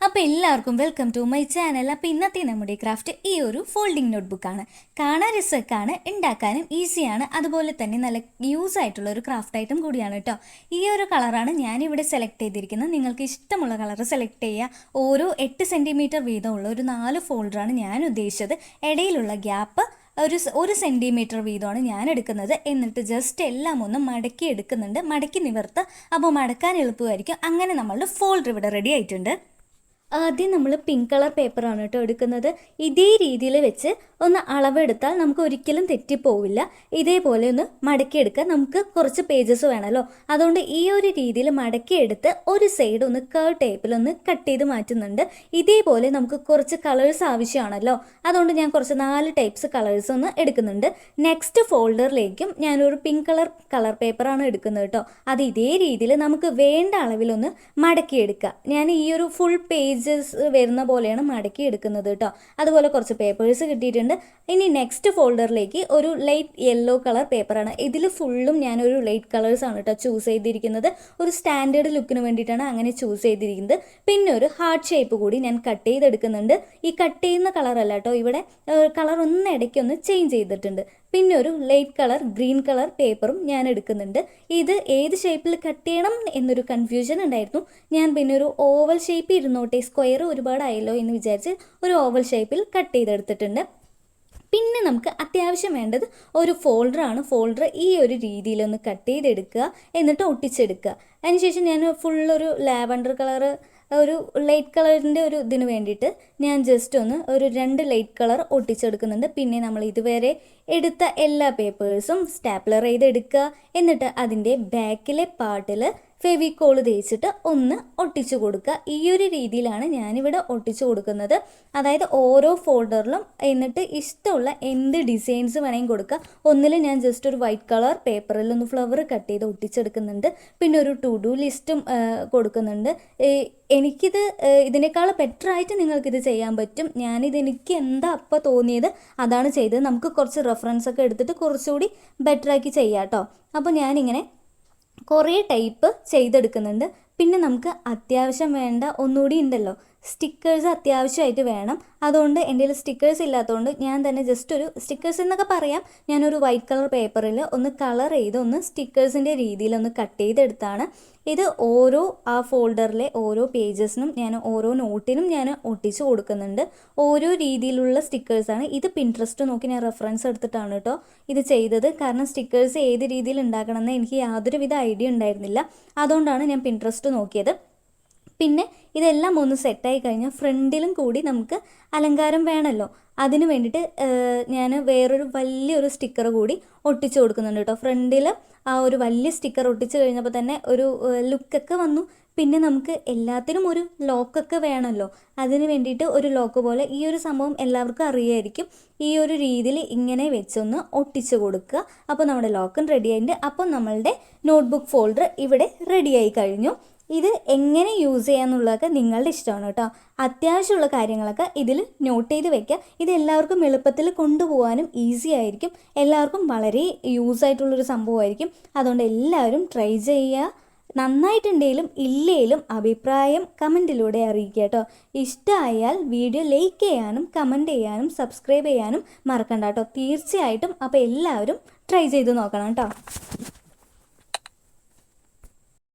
അപ്പോൾ എല്ലാവർക്കും welcome to my channel അപ്പോൾ ഇന്നത്തെ നമ്മുടെ ക്രാഫ്റ്റ് ഈ ഒരു ഫോൾഡിംഗ് നോട്ട്ബുക്കാണ് കാണാൻ രസമൊക്കെയാണ് ഉണ്ടാക്കാനും ഈസിയാണ് അതുപോലെ തന്നെ നല്ല യൂസ് ആയിട്ടുള്ള ഒരു ക്രാഫ്റ്റ് ഐറ്റം കൂടിയാണ് കേട്ടോ ഈ ഒരു കളറാണ് ഞാനിവിടെ സെലക്ട് ചെയ്തിരിക്കുന്നത്. നിങ്ങൾക്ക് ഇഷ്ടമുള്ള കളർ സെലക്ട് ചെയ്യുക. ഓരോ എട്ട് സെന്റിമീറ്റർ വീതമുള്ള ഒരു നാല് ഫോൾഡറാണ് ഞാൻ ഉദ്ദേശിച്ചത്. ഇടയിലുള്ള ഗ്യാപ്പ് ഒരു ഒരു സെന്റിമീറ്റർ വീതമാണ് ഞാൻ എടുക്കുന്നത്. എന്നിട്ട് ജസ്റ്റ് എല്ലാം ഒന്ന് മടക്കി എടുക്കുന്നുണ്ട്. മടക്കി നിവർത്ത്. അപ്പോൾ മടക്കാൻ എളുപ്പമായിരിക്കും. അങ്ങനെ നമ്മളുടെ ഫോൾഡർ ഇവിടെ റെഡി ആയിട്ടുണ്ട്. ആദ്യം നമ്മൾ പിങ്ക് കളർ പേപ്പറാണ് കേട്ടോ എടുക്കുന്നത്. ഇതേ രീതിയിൽ വെച്ച് ഒന്ന് അളവെടുത്താൽ നമുക്ക് ഒരിക്കലും തെറ്റിപ്പോവില്ല. ഇതേപോലെ ഒന്ന് മടക്കിയെടുക്കാൻ നമുക്ക് കുറച്ച് പേജസ് വേണമല്ലോ അതുകൊണ്ട് ഈ ഒരു രീതിയിൽ മടക്കിയെടുത്ത് ഒരു സൈഡ് ഒന്ന് കേർ ടേപ്പിൽ ഒന്ന് കട്ട് ചെയ്ത് മാറ്റുന്നുണ്ട്. ഇതേപോലെ നമുക്ക് കുറച്ച് കളേഴ്സ് ആവശ്യമാണല്ലോ. അതുകൊണ്ട് ഞാൻ കുറച്ച് നാല് ടൈപ്സ് കളേഴ്സ് ഒന്ന് എടുക്കുന്നുണ്ട്. നെക്സ്റ്റ് ഫോൾഡറിലേക്കും ഞാനൊരു പിങ്ക് കളർ കളർ പേപ്പറാണ് എടുക്കുന്നത് കേട്ടോ. അത് ഇതേ രീതിയിൽ നമുക്ക് വേണ്ട അളവിലൊന്ന് മടക്കിയെടുക്കുക. ഞാൻ ഈ ഒരു ഫുൾ പേജസ് വരുന്ന പോലെയാണ് മടക്കി എടുക്കുന്നത് കേട്ടോ. അതുപോലെ കുറച്ച് പേപ്പേഴ്സ് കിട്ടിയിട്ടുണ്ട്. ഇനി നെക്സ്റ്റ് ഫോൾഡറിലേക്ക് ഒരു ലൈറ്റ് യെല്ലോ കളർ പേപ്പറാണ് ഇതിൽ ഫുള്ളും ഞാനൊരു ലൈറ്റ് കളേഴ്സ് ആണ് കേട്ടോ ചൂസ് ചെയ്തിരിക്കുന്നത്. ഒരു സ്റ്റാൻഡേർഡ് ലുക്കിന് വേണ്ടിയിട്ടാണ് അങ്ങനെ ചൂസ് ചെയ്തിരിക്കുന്നത്. പിന്നെ ഒരു ഹാർട്ട് ഷേപ്പ് കൂടി ഞാൻ കട്ട് ചെയ്തെടുക്കുന്നുണ്ട്. ഈ കട്ട് ചെയ്യുന്ന കളറല്ല കേട്ടോ. ഇവിടെ കളർ ഒന്ന് ഇടയ്ക്കൊന്ന് ചേഞ്ച് ചെയ്തിട്ടുണ്ട്. പിന്നെ ഒരു ലൈറ്റ് കളർ ഗ്രീൻ കളർ പേപ്പറും ഞാൻ എടുക്കുന്നുണ്ട്. ഇത് ഏത് ഷേപ്പിൽ കട്ട് ചെയ്യണം എന്നൊരു കൺഫ്യൂഷൻ ഉണ്ടായിരുന്നു. ഞാൻ പിന്നെ ഒരു ഓവൽ ഷേപ്പ് ഇരുന്നോട്ടെ സ്ക്വയർ ഒരുപാടായല്ലോ എന്ന് വിചാരിച്ച് ഒരു ഓവൽ ഷേപ്പിൽ കട്ട് ചെയ്തെടുത്തിട്ടുണ്ട്. പിന്നെ നമുക്ക് അത്യാവശ്യം വേണ്ടത് ഒരു ഫോൾഡറാണ് ഫോൾഡർ ഈ ഒരു രീതിയിലൊന്ന് കട്ട് ചെയ്തെടുക്കുക എന്നിട്ട് ഒട്ടിച്ചെടുക്കുക. അതിനുശേഷം ഞാൻ ഫുള്ളൊരു ലാവൻഡർ കളറ് ഒരു ലൈറ്റ് കളറിന്റെ ഒരു ഇതിന് വേണ്ടിയിട്ട് ഞാൻ ജസ്റ്റ് ഒന്ന് ഒരു രണ്ട് ലൈറ്റ് കളർ ഒട്ടിച്ചെടുക്കുന്നുണ്ട്. പിന്നെ നമ്മൾ ഇതുവരെ എടുത്ത എല്ലാ പേപ്പേഴ്സും സ്റ്റാപ്ലർ ചെയ്തെടുക്കുക. എന്നിട്ട് അതിന്റെ ബാക്കിലെ പാർട്ടിൽ ഫെവിക്കോൾ തേച്ചിട്ട് ഒന്ന് ഒട്ടിച്ചു കൊടുക്കുക. ഈ ഒരു രീതിയിലാണ് ഞാനിവിടെ ഒട്ടിച്ചു കൊടുക്കുന്നത്. അതായത് ഓരോ ഫോൾഡറിലും എന്നിട്ട് ഇഷ്ടമുള്ള എന്ത് ഡിസൈൻസ് വേണമെങ്കിൽ കൊടുക്കുക. ഒന്നിൽ ഞാൻ ജസ്റ്റ് ഒരു വൈറ്റ് കളർ പേപ്പറിൽ ഒന്ന് ഫ്ലവർ കട്ട് ചെയ്ത് ഒട്ടിച്ചെടുക്കുന്നുണ്ട്. പിന്നെ ഒരു ടു ഡു ലിസ്റ്റും കൊടുക്കുന്നുണ്ട്. എനിക്കിത് ഇതിനേക്കാൾ ബെറ്റർ ആയിട്ട് നിങ്ങൾക്കിത് ചെയ്യാൻ പറ്റും. ഞാനിത് എനിക്ക് എന്താ അപ്പോൾ തോന്നിയത് അതാണ് ചെയ്തത്. നമുക്ക് കുറച്ച് റെഫറൻസ് ഒക്കെ എടുത്തിട്ട് കുറച്ചുകൂടി ബെറ്ററാക്കി ചെയ്യാം കേട്ടോ അപ്പോൾ ഞാനിങ്ങനെ കുറേ ടൈപ്പ് ചെയ്തെടുക്കുന്നുണ്ട്. പിന്നെ നമുക്ക് അത്യാവശ്യം വേണ്ട ഒന്നുകൂടി ഉണ്ടല്ലോ. സ്റ്റിക്കേഴ്സ് അത്യാവശ്യമായിട്ട് വേണം. അതുകൊണ്ട് എന്റെ കയ്യിൽ സ്റ്റിക്കേഴ്സ് ഇല്ലാത്തതുകൊണ്ട് ഞാൻ തന്നെ ജസ്റ്റ് ഒരു സ്റ്റിക്കേഴ്സ് എന്നൊക്കെ പറയാം. ഞാനൊരു വൈറ്റ് കളർ പേപ്പറിൽ ഒന്ന് കളർ ചെയ്ത് ഒന്ന് സ്റ്റിക്കേഴ്സിന്റെ രീതിയിൽ ഒന്ന് കട്ട് ചെയ്തെടുത്താണ്. ഇത് ഓരോ ആ ഫോൾഡറിലെ ഓരോ പേജസിനും ഞാൻ ഓരോ നോട്ടിനും ഞാൻ ഒട്ടിച്ച് കൊടുക്കുന്നുണ്ട്. ഓരോ രീതിയിലുള്ള സ്റ്റിക്കേഴ്സാണ്. ഇത് പിൻട്രസ്റ്റ് നോക്കി ഞാൻ റെഫറൻസ് എടുത്തിട്ടാണ് കേട്ടോ ഇത് ചെയ്തത്. കാരണം സ്റ്റിക്കേഴ്സ് ഏത് രീതിയിൽ ഉണ്ടാക്കണമെന്ന് എനിക്ക് യാതൊരുവിധ ഐഡിയ ഉണ്ടായിരുന്നില്ല. അതുകൊണ്ടാണ് ഞാൻ പിൻട്രസ്റ്റ് നോക്കിയത്. പിന്നെ ഇതെല്ലാം ഒന്ന് സെറ്റായി കഴിഞ്ഞാൽ ഫ്രണ്ടിലും കൂടി നമുക്ക് അലങ്കാരം വേണമല്ലോ അതിന് വേണ്ടിയിട്ട് ഞാൻ വേറൊരു വലിയൊരു സ്റ്റിക്കർ കൂടി ഒട്ടിച്ചു കൊടുക്കുന്നുണ്ട് കേട്ടോ. ഫ്രണ്ടിൽ ആ ഒരു വലിയ സ്റ്റിക്കർ ഒട്ടിച്ചു കഴിഞ്ഞപ്പോൾ തന്നെ ഒരു ലുക്കൊക്കെ വന്നു. പിന്നെ നമുക്ക് എല്ലാത്തിനും ഒരു ലോക്കൊക്കെ വേണമല്ലോ അതിന് വേണ്ടിയിട്ട് ഒരു ലോക്ക് പോലെ ഈ ഒരു സംഭവം എല്ലാവർക്കും അറിയായിരിക്കും. ഈ ഒരു രീതിയിൽ ഇങ്ങനെ വെച്ചൊന്ന് ഒട്ടിച്ചു കൊടുക്കുക. അപ്പോൾ നമ്മുടെ ലോക്കും റെഡി ആയിട്ടുണ്ട്. അപ്പോൾ നമ്മളുടെ നോട്ട്ബുക്ക് ഫോൾഡർ ഇവിടെ റെഡിയായി കഴിഞ്ഞു. ഇത് എങ്ങനെ യൂസ് ചെയ്യാന്നുള്ളതൊക്കെ നിങ്ങളുടെ ഇഷ്ടമാണ് കേട്ടോ. അത്യാവശ്യമുള്ള കാര്യങ്ങളൊക്കെ ഇതിൽ നോട്ട് ചെയ്ത് വെക്കുക. ഇത് എല്ലാവർക്കും എളുപ്പത്തിൽ കൊണ്ടുപോകാനും ഈസി ആയിരിക്കും. എല്ലാവർക്കും വളരെ യൂസ് ആയിട്ടുള്ളൊരു സംഭവമായിരിക്കും. അതുകൊണ്ട് എല്ലാവരും ട്രൈ ചെയ്യുക. നന്നായിട്ടുണ്ടെങ്കിലും ഇല്ലേലും അഭിപ്രായം കമന്റിലൂടെ അറിയിക്കുക കേട്ടോ. ഇഷ്ടമായാൽ വീഡിയോ ലൈക്ക് ചെയ്യാനും കമന്റ് ചെയ്യാനും സബ്സ്ക്രൈബ് ചെയ്യാനും മറക്കണ്ട കേട്ടോ. തീർച്ചയായിട്ടും അപ്പോൾ എല്ലാവരും ട്രൈ ചെയ്ത് നോക്കണം കേട്ടോ.